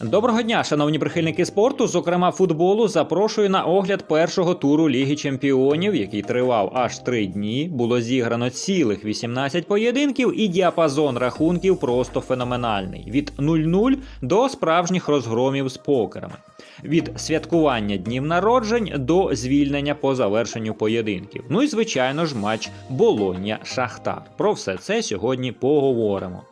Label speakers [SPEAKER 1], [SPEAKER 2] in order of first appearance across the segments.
[SPEAKER 1] Доброго дня, шановні прихильники спорту, зокрема футболу. Запрошую на огляд першого туру Ліги Чемпіонів, який тривав аж три дні. Було зіграно цілих 18 поєдинків, і діапазон рахунків просто феноменальний: від 0-0 до справжніх розгромів з покерами, від святкування днів народжень до звільнення по завершенню поєдинків. Ну і звичайно ж, матч Болоння Шахтар. Про все це сьогодні поговоримо.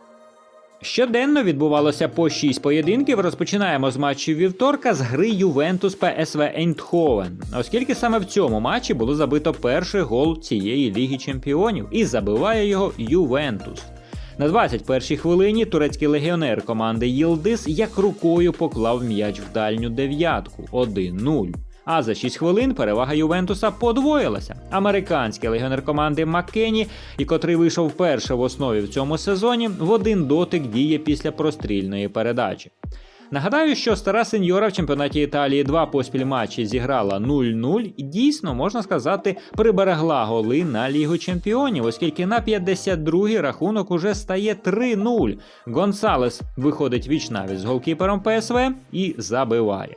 [SPEAKER 1] Щоденно відбувалося по 6 поєдинків. Розпочинаємо з матчів вівторка з гри Ювентус ПСВ Ейндховен, оскільки саме в цьому матчі було забито перший гол цієї Ліги Чемпіонів і забиває його Ювентус. На 21-й хвилині турецький легіонер команди Єлдис як рукою поклав м'яч в дальню дев'ятку 1-0. А за 6 хвилин перевага Ювентуса подвоїлася. Американський легіонер команди Маккені, і котрий вийшов вперше в основі в цьому сезоні, в один дотик діє після прострільної передачі. Нагадаю, що стара сеньора в чемпіонаті Італії два поспіль матчі зіграла 0-0 і дійсно, можна сказати, приберегла голи на Лігу Чемпіонів, оскільки на 52-й рахунок уже стає 3-0. Гонсалес виходить вічнавість з голкіпером ПСВ і забиває.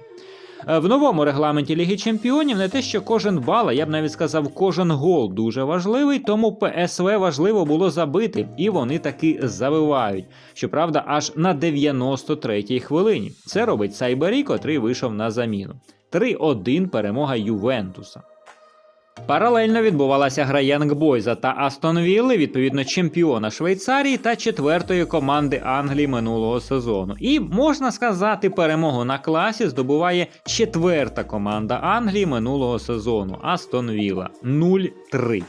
[SPEAKER 1] Е, В новому регламенті Ліги Чемпіонів не те, що кожен бал, а я б навіть сказав, кожен гол дуже важливий, тому ПСВ важливо було забити, і вони таки забивають. Щоправда, аж на 93-й хвилині. Це робить Сайбері, котрий вийшов на заміну. 3-1 перемога Ювентуса. Паралельно відбувалася гра Янгбойза та Астон Вілли, відповідно чемпіона Швейцарії та четвертої команди Англії минулого сезону. І можна сказати, перемогу на класі здобуває четверта команда Англії минулого сезону Астон Вілла 0-3.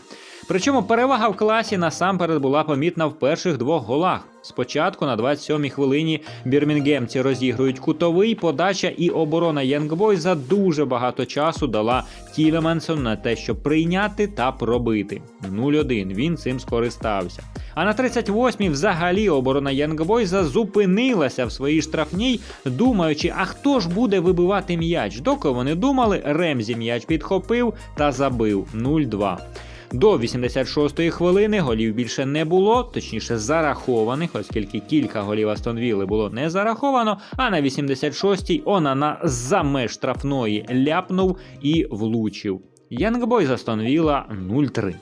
[SPEAKER 1] Причому перевага в класі насамперед була помітна в перших двох голах. Спочатку на 27-й хвилині бірмінгемці розігрують кутовий, подача і оборона Янгбойза дуже багато часу дала Тілемансу на те, щоб прийняти та пробити. 0-1 він цим скористався. А на 38-й взагалі оборона Янгбойза зупинилася в своїй штрафній, думаючи, а хто ж буде вибивати м'яч. Доки вони думали, Ремзі м'яч підхопив та забив 0-2. До 86-ї хвилини голів більше не було, точніше зарахованих, оскільки кілька голів Астонвіли було не зараховано. А на 86-й Онана за меж штрафної ляпнув і влучив. Янгбой з Астонвіла 0-3.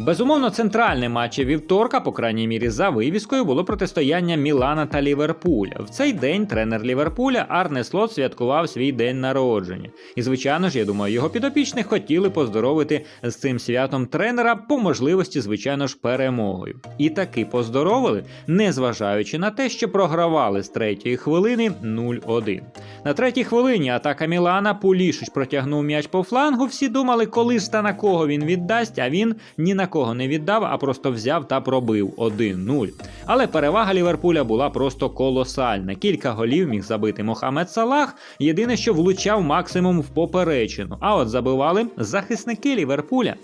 [SPEAKER 1] Безумовно, центральним матчем вівторка, по крайній мірі за вивіскою, було протистояння Мілана та Ліверпуля. В цей день тренер Ліверпуля Арне Слот святкував свій день народження. І, звичайно ж, я думаю, його підопічні хотіли поздоровити з цим святом тренера по можливості, звичайно ж, перемогою. І таки поздоровили, незважаючи на те, що програвали з третьої хвилини 0-1. На третій хвилині атака Мілана Пулішич протягнув м'яч по флангу. Всі думали, коли ж та на кого він віддасть, а він ні на кого не віддав, а просто взяв та пробив 1-0. Але перевага Ліверпуля була просто колосальна. Кілька голів міг забити Мохамед Салах. Єдине, що влучав максимум в поперечину. А от забивали захисники Ліверпуля.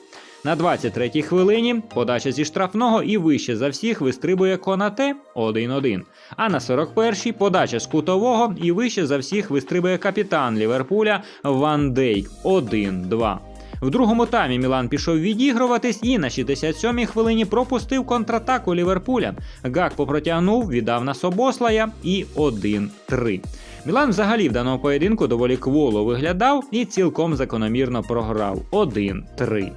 [SPEAKER 1] На 23-й хвилині подача зі штрафного і вище за всіх вистрибує Конате 1-1. А на 41-й подача з кутового і вище за всіх вистрибує капітан Ліверпуля Ван Дейк 1-2. В другому таймі Мілан пішов відігруватись і на 67-й хвилині пропустив контратаку Ліверпуля. Гак попротягнув, віддав на Собослая і 1-3. Мілан взагалі в даному поєдинку доволі кволо виглядав і цілком закономірно програв 1-3.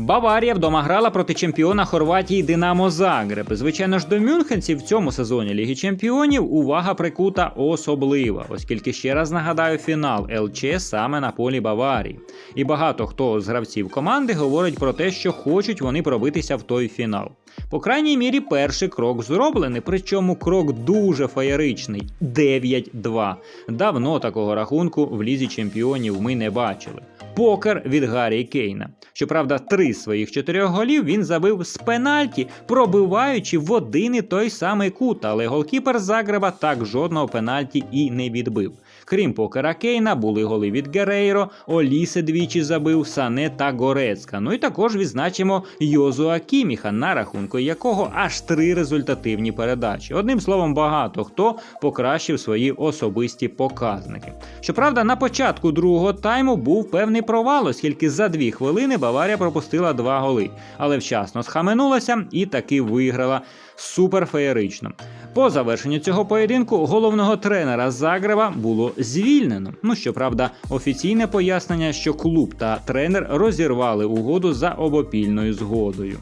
[SPEAKER 1] Баварія вдома грала проти чемпіона Хорватії Динамо Загреб. Звичайно ж, до мюнхенців в цьому сезоні Ліги Чемпіонів увага прикута особлива, оскільки ще раз нагадаю, фінал ЛЧ саме на полі Баварії. І багато хто з гравців команди говорить про те, що хочуть вони пробитися в той фінал. По крайній мірі, перший крок зроблений, причому крок дуже феєричний 9-2. Давно такого рахунку в лізі чемпіонів ми не бачили. Покер від Гаррі Кейна. Щоправда, три своїх чотирьох голів він забив з пенальті, пробиваючи в один і той самий кут, але голкіпер Загреба так жодного пенальті і не відбив. Крім покера Кейна, були голи від Герейро, Олісе двічі забив, Сане та Горецька. Ну і також відзначимо Йозуа Кіміха, на рахунку якого аж три результативні передачі. Одним словом, багато хто покращив свої особисті показники. Щоправда, на початку другого тайму був певний провал, оскільки за дві хвилини Баварія пропустила два голи, але вчасно схаменулася і таки виграла супер феєрично. По завершенню цього поєдинку головного тренера Загрева було звільнено. Ну щоправда, офіційне пояснення, що клуб та тренер розірвали угоду за обопільною згодою.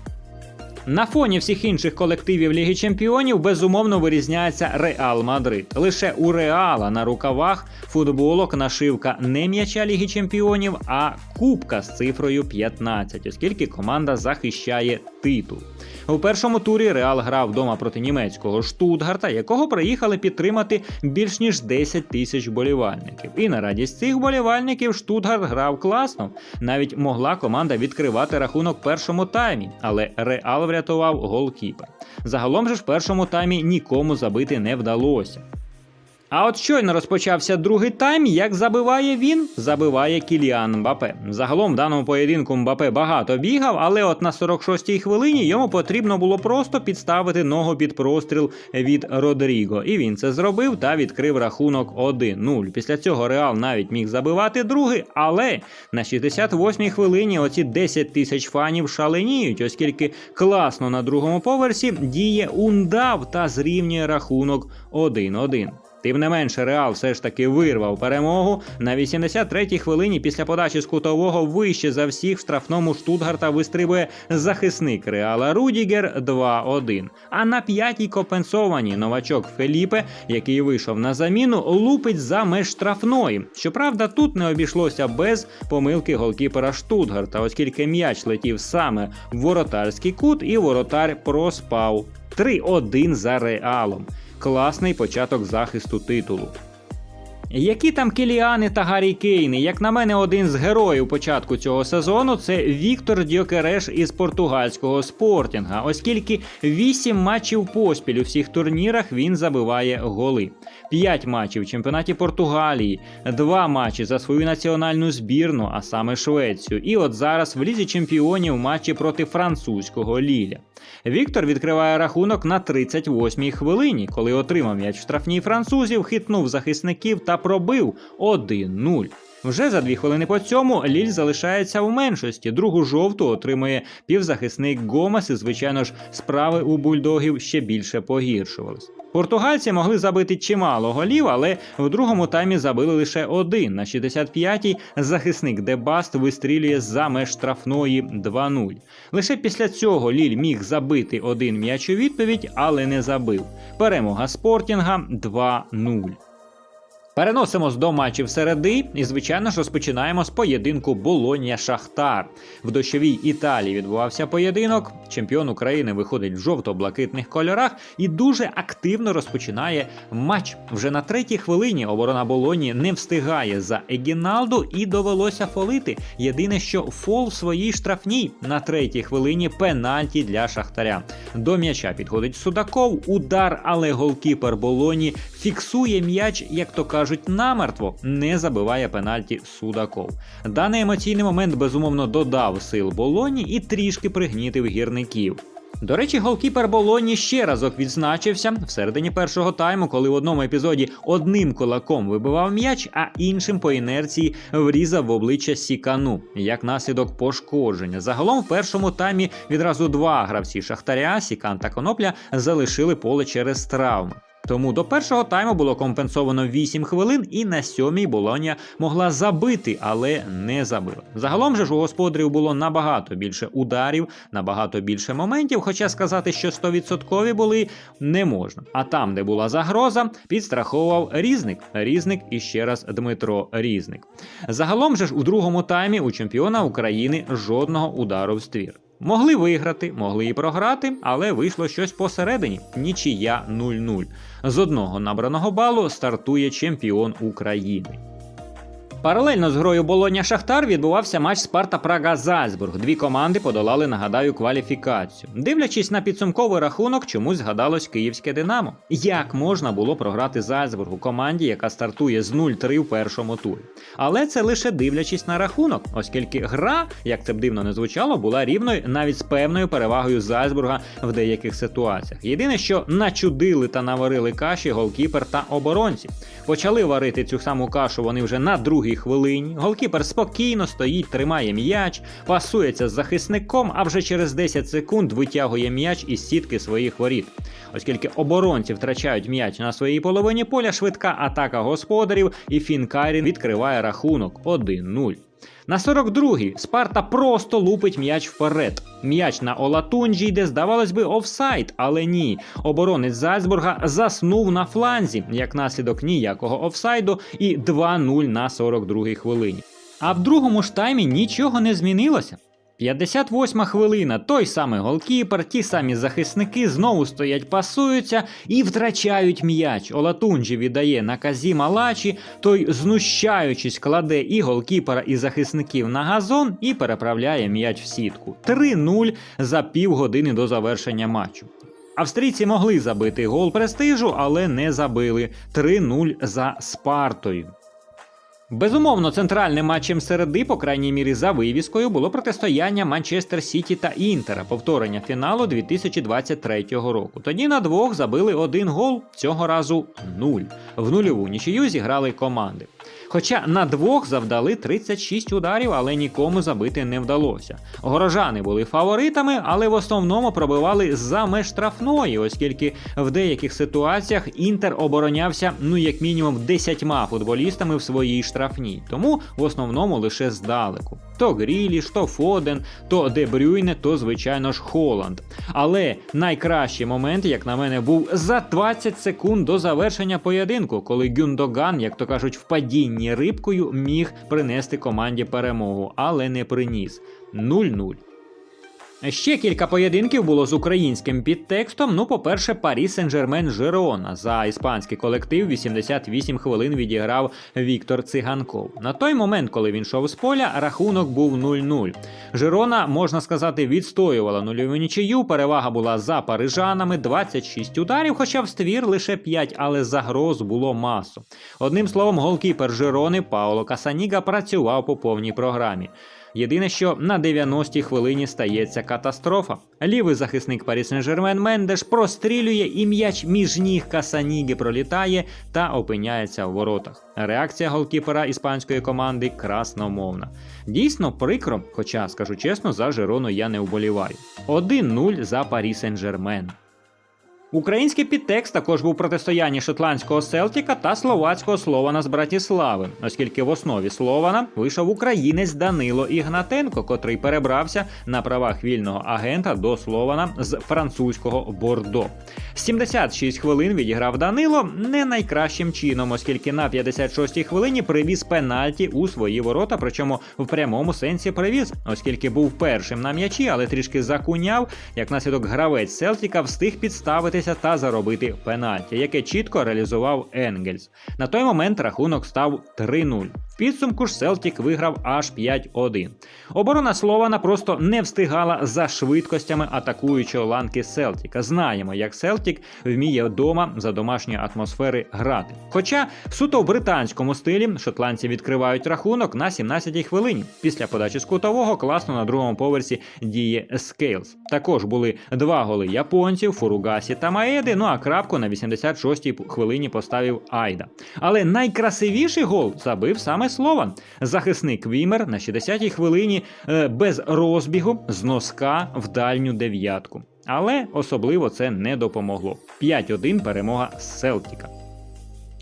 [SPEAKER 1] На фоні всіх інших колективів Ліги Чемпіонів безумовно вирізняється Реал Мадрид. Лише у Реала на рукавах футболок нашивка не м'яча Ліги Чемпіонів, а кубка з цифрою 15, оскільки команда захищає титул. У першому турі Реал грав вдома проти німецького Штутгарта, якого приїхали підтримати більш ніж 10 тисяч болівальників. І на радість цих болівальників Штутгарт грав класно. Навіть могла команда відкривати рахунок першому таймі, але Реал врятував голкіпер. Загалом же в першому таймі нікому забити не вдалося. А от щойно розпочався другий тайм. Як забиває він, забиває Кіліан Мбапе. Загалом в даному поєдинку Мбапе багато бігав, але от на 46-й хвилині йому потрібно було просто підставити ногу під простріл від Родріго. І він це зробив та відкрив рахунок 1-0. Після цього Реал навіть міг забивати другий, але на 68-й хвилині оці 10 тисяч фанів шаленіють, оскільки класно на другому поверсі діє ундав та зрівнює рахунок 1-1. Тим не менше, Реал все ж таки вирвав перемогу. На 83-й хвилині після подачі з кутового вище за всіх в штрафному Штутгарта вистрибує захисник Реала Рудігер 2-1. А на п'ятій компенсованій новачок Феліпе, який вийшов на заміну, лупить за меж штрафної. Щоправда, тут не обійшлося без помилки голкіпера Штутгарта, оскільки м'яч летів саме в воротарський кут, і воротар проспав 3-1 за Реалом. Класний початок захисту титулу. Які там Кіліани та Гаррі Кейни? Як на мене, один з героїв початку цього сезону це Віктор Дьокереш із португальського спортінга, оскільки 8 матчів поспіль у всіх турнірах він забиває голи. 5 матчів в чемпіонаті Португалії, 2 матчі за свою національну збірну, а саме Швецію. І от зараз в лізі чемпіонів матчі проти французького Ліля. Віктор відкриває рахунок на 38-й хвилині, коли отримав м'яч в штрафній французів, хитнув захисників та пробив 1-0. Вже за дві хвилини по цьому Ліль залишається в меншості. Другу жовту отримує півзахисник Гомес, і звичайно ж, справи у бульдогів ще більше погіршувались. Португальці могли забити чимало голів, але в другому таймі забили лише один. На 65-й захисник Дебаст вистрілює за меж штрафної 2-0. Лише після цього Ліль міг забити один м'яч у відповідь, але не забив. Перемога Спортінга 2-0. Переносимось до матчів середи і, звичайно ж, розпочинаємо з поєдинку Болонія Шахтар. В дощовій Італії відбувався поєдинок. Чемпіон України виходить в жовто-блакитних кольорах і дуже активно розпочинає матч. Вже на третій хвилині оборона Болоні не встигає за Егіналду і довелося фолити. Єдине, що фол в своїй штрафній на третій хвилині пенальті для Шахтаря. До м'яча підходить Судаков, удар, але голкіпер Болоні фіксує м'яч, як то кажуть, намертво, не забиває пенальті Судаков. Даний емоційний момент безумовно додав сил Болоні і трішки пригнітив гірників. До речі, голкіпер Болоні ще разок відзначився в середині першого тайму, коли в одному епізоді одним кулаком вибивав м'яч, а іншим по інерції врізав в обличчя Сікану як наслідок пошкодження. Загалом в першому таймі відразу два гравці Шахтаря, Сікан та Конопля, залишили поле через травми. Тому до першого тайму було компенсовано 8 хвилин, і на сьомій Болоня могла забити, але не забила. Загалом же ж у господарів було набагато більше ударів, набагато більше моментів. Хоча сказати, що 100% були не можна. А там, де була загроза, підстраховував різник. Різник і ще раз Дмитро Різник. Загалом же ж у другому таймі у чемпіона України жодного удару в ствір. Могли виграти, могли і програти, але вийшло щось посередині. Нічия 0-0. З одного набраного балу стартує чемпіон України. Паралельно з грою Болоня Шахтар відбувався матч Спарта Прага Зальцбург. Дві команди подолали, нагадаю, кваліфікацію. Дивлячись на підсумковий рахунок, чомусь згадалось київське Динамо. Як можна було програти Зальцбургу команді, яка стартує з 0-3 в першому турі? Але це лише дивлячись на рахунок, оскільки гра, як це б дивно не звучало, була рівною навіть з певною перевагою Зальцбурга в деяких ситуаціях. Єдине, що начудили та наварили каші голкіпер та оборонці. Почали варити цю саму кашу вони вже на другий 22-й хвилині. Голкіпер спокійно стоїть, тримає м'яч, пасується з захисником, а вже через 10 секунд витягує м'яч із сітки своїх воріт. Оскільки оборонці втрачають м'яч на своїй половині поля, швидка атака господарів, і Фінкарін відкриває рахунок 1-0. На 42-й Спарта просто лупить м'яч вперед. М'яч на Олатунджі йде, здавалось би, офсайд, але ні. Оборонець Зальцбурга заснув на фланзі, як наслідок ніякого офсайду, і 2-0 на 42-й хвилині. А в другому ж таймі нічого не змінилося. 58 хвилина, той самий голкіпер, ті самі захисники знову стоять, пасуються і втрачають м'яч. Олатунджі віддає на Казіма Лачі, той, знущаючись, кладе і голкіпера, і захисників на газон і переправляє м'яч в сітку. 3-0 за півгодини до завершення матчу. Австрійці могли забити гол престижу, але не забили 3-0 за Спартою. Безумовно, центральним матчем середи, по крайній мірі за вивіскою, було протистояння Манчестер Сіті та Інтера, повторення фіналу 2023 року. Тоді на двох забили один гол, цього разу нуль. В нульову нічию зіграли команди. Хоча на двох завдали 36 ударів, але нікому забити не вдалося. Горожани були фаворитами, але в основному пробивали за меж штрафної, оскільки в деяких ситуаціях Інтер оборонявся ну як мінімум 10 футболістами в своїй штрафній, тому в основному лише здалеку. То Гріліш, то Фоден, то Дебрюйне, то звичайно ж Холланд. Але найкращий момент, як на мене, був за 20 секунд до завершення поєдинку, коли Гюндоган, як то кажуть, в падінні рибкою міг принести команді перемогу, але не приніс 0-0. Ще кілька поєдинків було з українським підтекстом. Ну, по-перше, Парі Сен-Жермен Жирона. За іспанський колектив 88 хвилин відіграв Віктор Циганков. На той момент, коли він йшов з поля, рахунок був 0-0. Жирона, можна сказати, відстоювала нульову нічию. Перевага була за парижанами 26 ударів, хоча в ствір лише 5, але загроз було масу. Одним словом, голкіпер Жирони Пауло Касаніга працював по повній програмі. Єдине, що на 90-й хвилині стається катастрофа. Лівий захисник Парі Сен-Жермен Мендеш прострілює і м'яч між ніг Касаніги пролітає та опиняється в воротах. Реакція голкіпера іспанської команди красномовна. Дійсно прикро, хоча, скажу чесно, за Жерону я не вболіваю. 1-0 за Парі Сен-Жермен. Український підтекст також був протистоянні шотландського Селтіка та словацького Слована з Братіслави, оскільки в основі Слована вийшов українець Данило Ігнатенко, котрий перебрався на правах вільного агента до Слована з французького Бордо. 76 хвилин відіграв Данило не найкращим чином, оскільки на 56-й хвилині привіз пенальті у свої ворота, причому в прямому сенсі привіз, оскільки був першим на м'ячі, але трішки закуняв, як наслідок гравець Селтіка встиг підставити та заробити пенальті, яке чітко реалізував Енгельс. На той момент рахунок став 3-0. В підсумку ж Селтік виграв аж 5-1. Оборона Слована просто не встигала за швидкостями атакуючого ланки Селтіка. Знаємо, як Селтік вміє вдома за домашньої атмосфери грати. Хоча суто в британському стилі шотландці відкривають рахунок на 17-й хвилині. Після подачі з кутового класно на другому поверсі діє Скейлс. Також були два голи японців, Фуругасі та Маеди. Ну а крапку на 86-й хвилині поставив Айда. Але найкрасивіший гол забив саме Слован. Захисник Вімер на 60-й хвилині е, без розбігу з носка в дальню дев'ятку. Але особливо це не допомогло. 5-1 перемога Селтіка.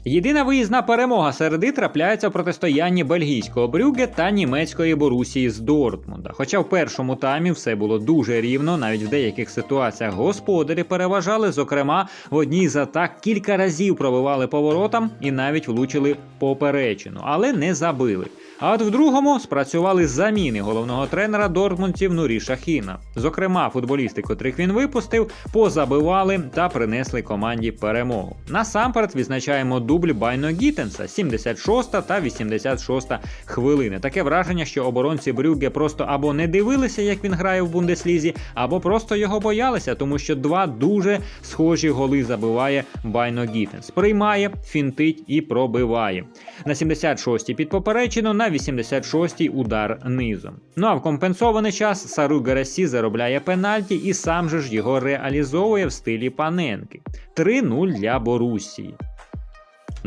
[SPEAKER 1] Єдина виїзна перемога середи трапляється в протистоянні бельгійського Брюге та німецької Борусії з Дортмунда. Хоча в першому таймі все було дуже рівно, навіть в деяких ситуаціях господарі переважали, зокрема, в одній з атак кілька разів пробивали поворотам і навіть влучили поперечину, але не забили. А от в другому спрацювали заміни головного тренера Дортмундців Нурі Шахіна. Зокрема, футболісти, котрих він випустив, позабивали та принесли команді перемогу. Насамперед відзначаємо дубль Байно Гітенса 76 та 86 хвилини. Таке враження, що оборонці Брюгге просто або не дивилися, як він грає в Бундеслізі, або просто його боялися, тому що два дуже схожі голи забиває Байно Гітенс. Приймає, фінтить і пробиває. На 76-й під поперечину, на 86-й удар низом. Ну а в компенсований час Сару Гарасі заробляє пенальті і сам же ж його реалізовує в стилі Паненки. 3-0 для Борусії.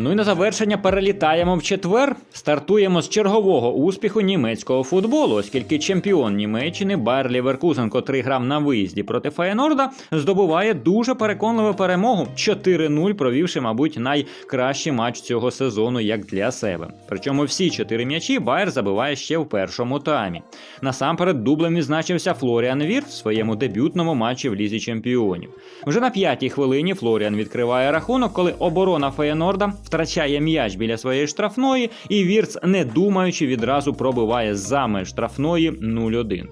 [SPEAKER 1] Ну і на завершення перелітаємо в четвер. Стартуємо з чергового успіху німецького футболу, оскільки чемпіон Німеччини Байер Ліверкузен, котрий грав на виїзді проти Феєнорда, здобуває дуже переконливу перемогу 4-0, провівши, мабуть, найкращий матч цього сезону як для себе. Причому всі чотири м'ячі Байер забиває ще в першому таймі. Насамперед дублем відзначився Флоріан Вірт в своєму дебютному матчі в лізі чемпіонів. Вже на п'ятій хвилині Флоріан відкриває рахунок, коли оборона Феєнорда втрачає м'яч біля своєї штрафної, і Вірц, не думаючи, відразу пробиває за меж штрафної 0-1.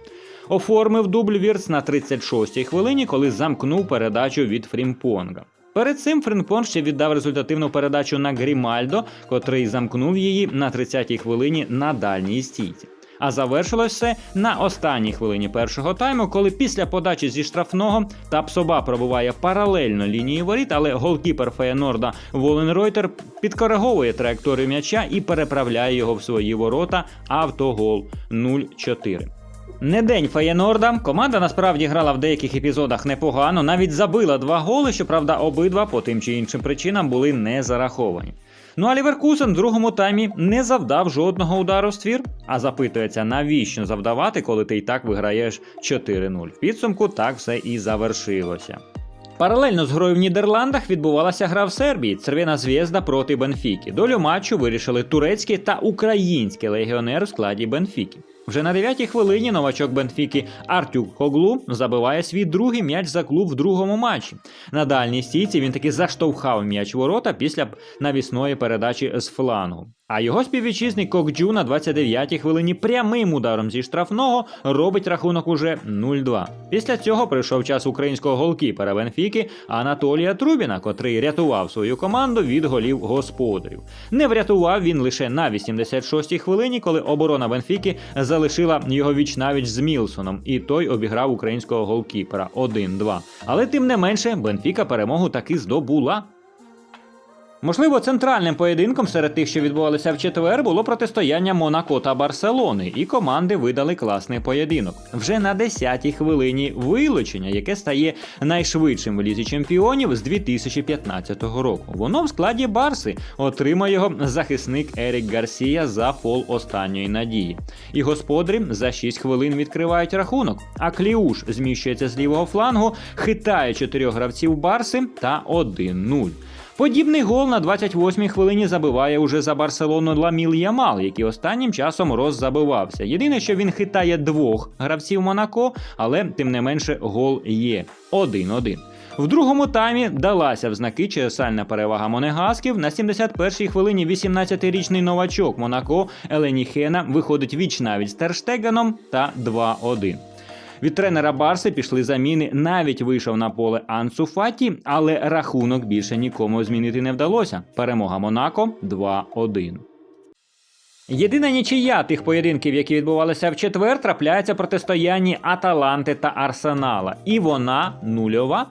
[SPEAKER 1] Оформив дубль Вірц на 36-й хвилині, коли замкнув передачу від Фрімпонга. Перед цим Фрімпон ще віддав результативну передачу на Грімальдо, котрий замкнув її на 30-й хвилині на дальній стійці. А завершилось все на останній хвилині першого тайму, коли після подачі зі штрафного Тапсоба пробуває паралельно лінії воріт, але голкіпер Феєнорда Волен Ройтер підкориговує траєкторію м'яча і переправляє його в свої ворота. Автогол 0-4. Не день Феєнорда. Команда насправді грала в деяких епізодах непогано, навіть забила два голи, щоправда, обидва по тим чи іншим причинам були не зараховані. Ну а Ліверкузен в другому таймі не завдав жодного удару в ствір, а запитується, навіщо завдавати, коли ти й так виграєш 4-0. В підсумку так все і завершилося. Паралельно з грою в Нідерландах відбувалася гра в Сербії цервіна зв'язда проти Бенфіки. Долю матчу вирішили турецькі та українські легіонери в складі Бенфіки. Вже на 9-й хвилині новачок Бенфіки Артюк Коглу забиває свій другий м'яч за клуб в другому матчі. На дальній стійці він таки заштовхав м'яч ворота після навісної передачі з флангу. А його співвітчизник Кокджу на 29-й хвилині прямим ударом зі штрафного робить рахунок уже 0-2. Після цього прийшов час українського голкіпера Бенфіки Анатолія Трубіна, котрий рятував свою команду від голів господарів. Не врятував він лише на 86-й хвилині, коли оборона Бенфіки залишила його віч-навіч з Мілсоном, і той обіграв українського голкіпера 1-2. Але тим не менше, Бенфіка перемогу таки здобула. Можливо, центральним поєдинком серед тих, що відбувалися в четвер, було протистояння Монако та Барселони, і команди видали класний поєдинок. Вже на 10-й хвилині вилучення, яке стає найшвидшим в лізі чемпіонів з 2015 року. Воно в складі Барси отримає його захисник Ерік Гарсія за фол останньої надії. І господарі за 6 хвилин відкривають рахунок. А Кліуш зміщується з лівого флангу, хитає чотирьох гравців Барси та 1-0. Подібний гол на 28-й хвилині забиває уже за Барселону Ламіл Ямал, який останнім часом роззабивався. Єдине, що він хитає двох гравців Монако, але тим не менше гол є 1-1. В другому таймі далася в знаки чесальна перевага Монегасків. На 71-й хвилині 18-річний новачок Монако Елені Хена виходить віч навіть з Терштеганом та 2-1. Від тренера Барси пішли заміни. Навіть вийшов на поле Ансу Фаті, але рахунок більше нікому змінити не вдалося. Перемога Монако 2-1. Єдина нічия тих поєдинків, які відбувалися в четвер, трапляється протистоянні Аталанти та Арсенала. І вона нульова.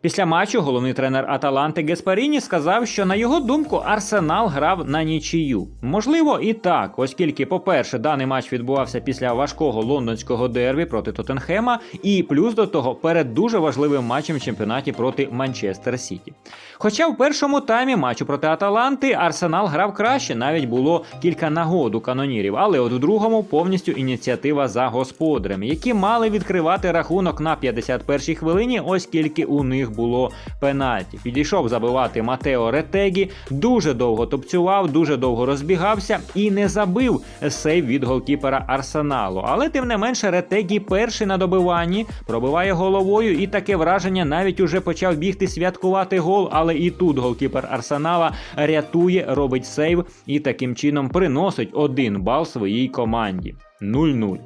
[SPEAKER 1] Після матчу головний тренер Аталанти Гесперіні сказав, що на його думку Арсенал грав на нічию. Можливо, і так, оскільки, по-перше, даний матч відбувався після важкого лондонського дербі проти Тоттенхема, і плюс до того перед дуже важливим матчем в чемпіонаті проти Манчестер Сіті. Хоча в першому таймі матчу проти Аталанти Арсенал грав краще, навіть було кілька нагод у канонірів, але от у другому повністю ініціатива за господарями, які мали відкривати рахунок на 51-й хвилині, оскільки у них було пенальті. Підійшов забивати Матео Ретегі, дуже довго топцював, дуже довго розбігався і не забив сейв від голкіпера Арсеналу. Але тим не менше, Ретегі перший на добиванні пробиває головою, і таке враження навіть уже почав бігти святкувати гол. Але і тут голкіпер Арсенала рятує, робить сейв і таким чином приносить один бал своїй команді. 0-0.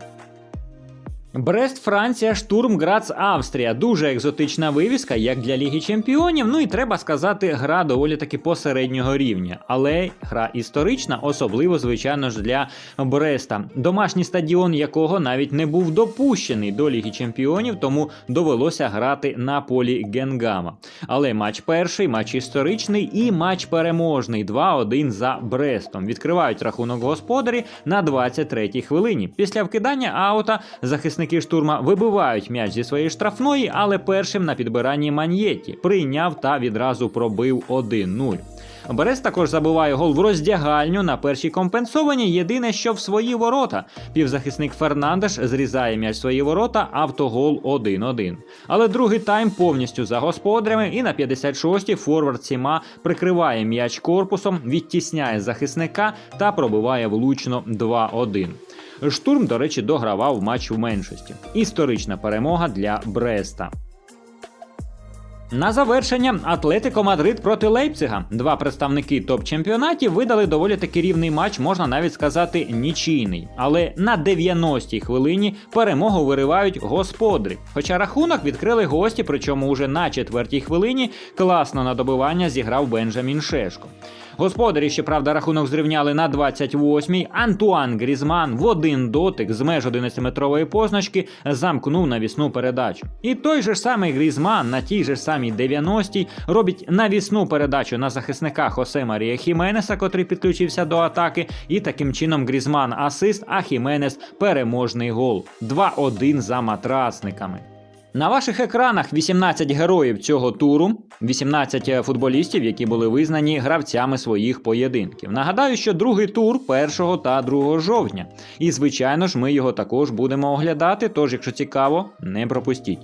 [SPEAKER 1] Брест, Франція, Штурм, Грац, Австрія. Дуже екзотична вивіска, як для Ліги Чемпіонів. Ну і треба сказати, гра доволі таки посереднього рівня. Але гра історична, особливо, звичайно ж, для Бреста, домашній стадіон якого навіть не був допущений до Ліги Чемпіонів, тому довелося грати на полі Генгама. Але матч перший, матч історичний і матч переможний. 2-1 за Брестом. Відкривають рахунок господарі на 23-й хвилині. Після вкидання аута захисник Захисники штурма вибивають м'яч зі своєї штрафної, але першим на підбиранні Маньєті прийняв та відразу пробив 1-0. Брест також забиває гол в роздягальню на першій компенсованій. Єдине, що в свої ворота. Півзахисник Фернандеш зрізає м'яч свої ворота, автогол 1-1. Але другий тайм повністю за господарями, і на 56-й форвард Сіма прикриває м'яч корпусом, відтісняє захисника та пробиває влучно 2-1. Штурм, до речі, догравав матч в меншості. Історична перемога для Бреста. На завершення Атлетико Мадрид проти Лейпцига. Два представники топ-чемпіонатів видали доволі таки рівний матч, можна навіть сказати, нічийний. Але на 90-й хвилині перемогу виривають господарі. Хоча рахунок відкрили гості, причому уже на четвертій хвилині класно на добивання зіграв Бенджамін Шешко. Господарі, щоправда, рахунок зрівняли на 28-й. Антуан Грізман в один дотик з меж 11-метрової позначки замкнув навісну передачу. І той же ж самий Грізман на тій же ж самій 90-й робить навісну передачу на захисника Хосе Марія Хіменеса, котрий підключився до атаки, і таким чином Грізман асист, а Хіменес переможний гол. 2-1 за матрасниками. На ваших екранах 18 героїв цього туру, 18 футболістів, які були визнані гравцями своїх поєдинків. Нагадаю, що другий тур 1 та 2 жовтня. І, звичайно ж, ми його також будемо оглядати. Тож, якщо цікаво, не пропустіть.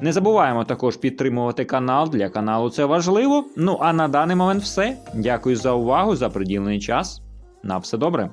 [SPEAKER 1] Не забуваємо також підтримувати канал. Для каналу це важливо. Ну а на даний момент все. Дякую за увагу, за приділений час. На все добре.